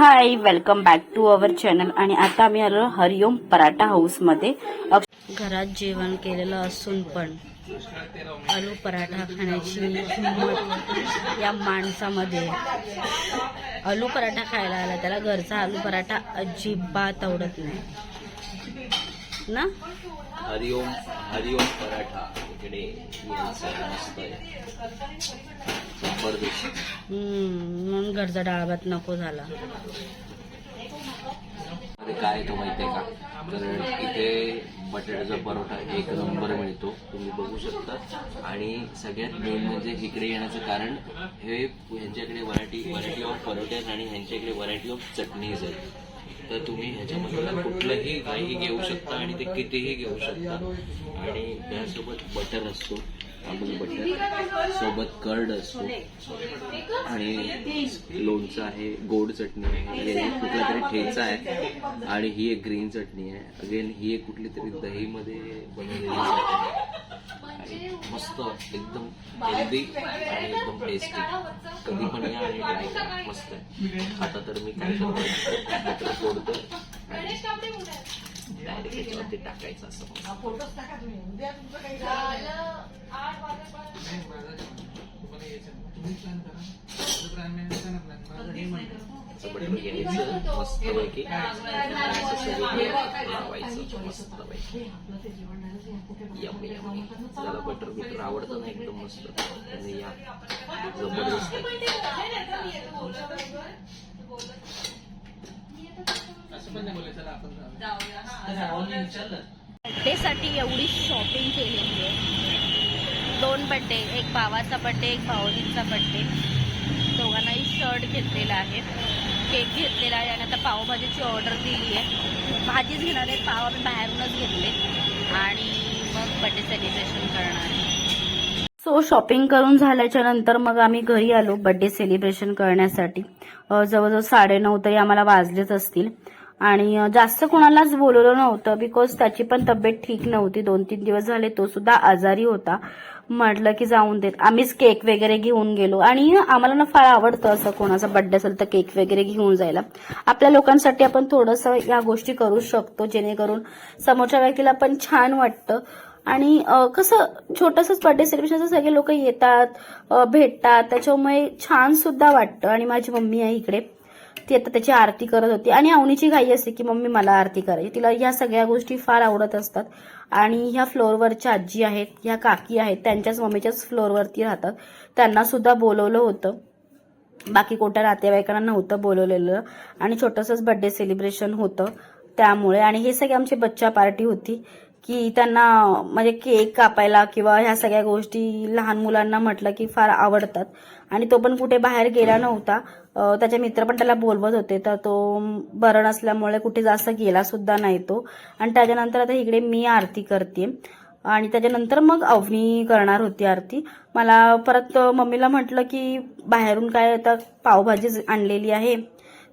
Hi welcome back to our channel आणि आता आम्ही आलो हरिओम पराठा हाऊसमध्ये घरात जेवण केलेलं असून पण आलू पराठा खाण्याची हिंमत या माणसामध्ये. आलू पराठा खायला आला त्याला घरचा आलू पराठा अजिबात आवडत नाही. ना? हरिओम हरिओम पराठा इकडे. यायचं घरचा डाळ भात नको झाला. काय काय येतो माहितीये का? तर इथे बटाट्याचा परोठा एक नंबर मिळतो. तुम्ही बघू शकता. आणि सगळ्यात मेन म्हणजे इकडे येण्याचं कारण हे ह्यांच्याकडे व्हरायटी व्हरायटी ऑफ परोठे आहेत आणि ह्यांच्याकडे व्हरायटी ऑफ चटणीज आहेत. तर तुम्ही ह्याच्यामधलं कुठलंही काही घेऊ शकता आणि ते कितीही घेऊ शकता. आणि त्यासोबत बटर असतो. अमूल बटर सोबत कर्ड असतो. आणि लोणचं आहे गोड चटणी आहे कुठला तरी ठेचा आहे. आणि ही एक ग्रीन चटणी आहे. अगेन ही एक कुठली तरी दहीमध्ये बनवलेली आणि मस्त एकदम हेल्दी आणि एकदम टेस्टी कधी पण या आणि ट्राय करा मस्त आहे. आता तर मी काय करतो बटर डायरेक्ट याच्यावरती टाकायचं असं असं बटर घ्यायचं मस्त पैकी असं सगळीकडे लावायचं मस्त पैकी यम यम त्याला बटर बिटर आवडतं ना एकदम मस्त या जबरदस्त आहे. बड्डेसाठी एवढी शॉपिंग केलेली आहे. दोन बड्डे एक भावाचा बड्डे एक भावजींचा बड्डे. दोघांनाही शर्ट घेतलेला आहे. केक घेतलेला आहे आणि आता पावभाजीची ऑर्डर दिली आहे. भाजीच घेणार आहे पाव आम्ही बाहेरूनच घेतले. आणि मग बड्डे सेलिब्रेशन करणार आहे. सो शॉपिंग करून झाल्याच्यानंतर मग आम्ही घरी आलो बड्डे सेलिब्रेशन करण्यासाठी. जवळजवळ साडेनऊ तरी आम्हाला वाजलेच असतील. आणि जास्त कोणालाच बोलवलं नव्हतं बिकॉज त्याची पण तब्येत ठीक नव्हती. दोन तीन दिवस झाले तो सुद्धा आजारी होता. म्हटलं की जाऊन देत. आम्हीच केक वगैरे घेऊन गेलो. आणि आम्हाला ना फार आवडतं असं कोणाचा बड्डे असेल तर केक वगैरे घेऊन जायला. आपल्या लोकांसाठी आपण थोडंसं या गोष्टी करू शकतो जेणेकरून समोरच्या व्यक्तीला पण छान वाटतं. आणि कसं छोटंसंच बर्थडे सेलिब्रेशन सगळे लोक येतात भेटतात. त्याच्यामुळे छान सुद्धा वाटतं. आणि माझी मम्मी आहे इकडे. ती आता त्याची आरती करत होती. आणि अवनीची घाई असते की मम्मी मला आरती करायची. तिला ह्या सगळ्या गोष्टी फार आवडत असतात. आणि ह्या फ्लोअरवरच्या आजी आहेत ह्या काकी आहेत त्यांच्याच मम्मीच्याच फ्लोअरवरती राहतात. त्यांना सुद्धा बोलवलं होतं. बाकी कोणत्या नातेवाईकांना नव्हतं बोलवलेलं. आणि छोटंसंच बड्डे सेलिब्रेशन होतं त्यामुळे. आणि हे सगळे आमची बच्चा पार्टी होती. की त्यांना म्हणजे केक कापायला किंवा ह्या सगळ्या गोष्टी लहान मुलांना म्हटलं की फार आवडतात. आणि तो पण कुठे बाहेर गेला नव्हता. त्याचे मित्र पण त्याला बोलवत होते. तर तो बरं नसल्यामुळे कुठे जास्त गेला सुद्धा नाही तो. आणि त्याच्यानंतर आता इकडे मी आरती करते आणि त्याच्यानंतर मग अवनी करणार होती आरती. मला परत मम्मीला म्हटलं की बाहेरून काय आता पावभाजी आणलेली आहे.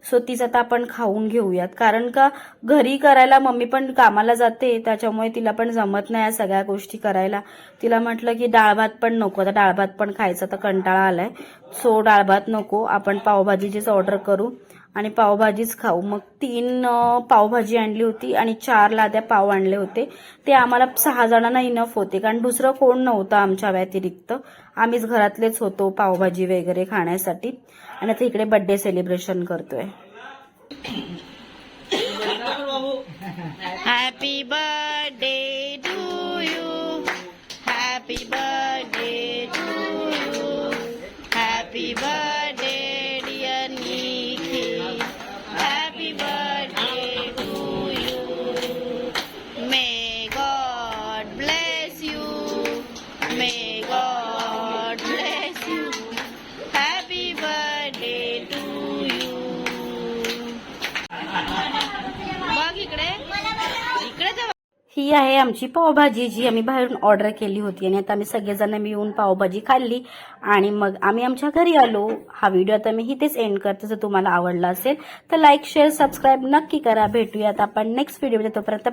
सो तीच आता आपण खाऊन घेऊयात. कारण का घरी करायला मम्मी पण कामाला जाते त्याच्यामुळे तिला पण जमत नाही या सगळ्या गोष्टी करायला. तिला म्हटलं की डाळ भात पण नको आता डाळ भात पण खायचा तर कंटाळा आलाय. सो डाळ भात नको आपण पावभाजीचीच ऑर्डर करू. आणि पावभाजीच खाऊ. मग तीन पावभाजी आणली होती आणि चार लाद्या पाव आणले होते. ते आम्हाला सहा जणांना इनफ होते. कारण दुसरं कोण नव्हतं आमच्या व्यतिरिक्त. आम्हीच घरातलेच होतो पावभाजी वगैरे खाण्यासाठी. आणि आता इकडे बड्डे सेलिब्रेशन करतोय. हॅपी बर्थडे बघ इकडे. इकडे ही आहे आमची पावभाजी जी आम्ही बाहेरून ऑर्डर केली होती आणि आता आम्ही सगळेजण मिळून पावभाजी खाल्ली. आणि मग आम्ही आमच्या घरी आलो. हा व्हिडिओ आता मी इथेच एंड करते. जर तुम्हाला आवडला असेल तर लाईक शेअर सबस्क्राईब नक्की करा. भेटूयात आपण नेक्स्ट व्हिडिओमध्ये तोपर्यंत.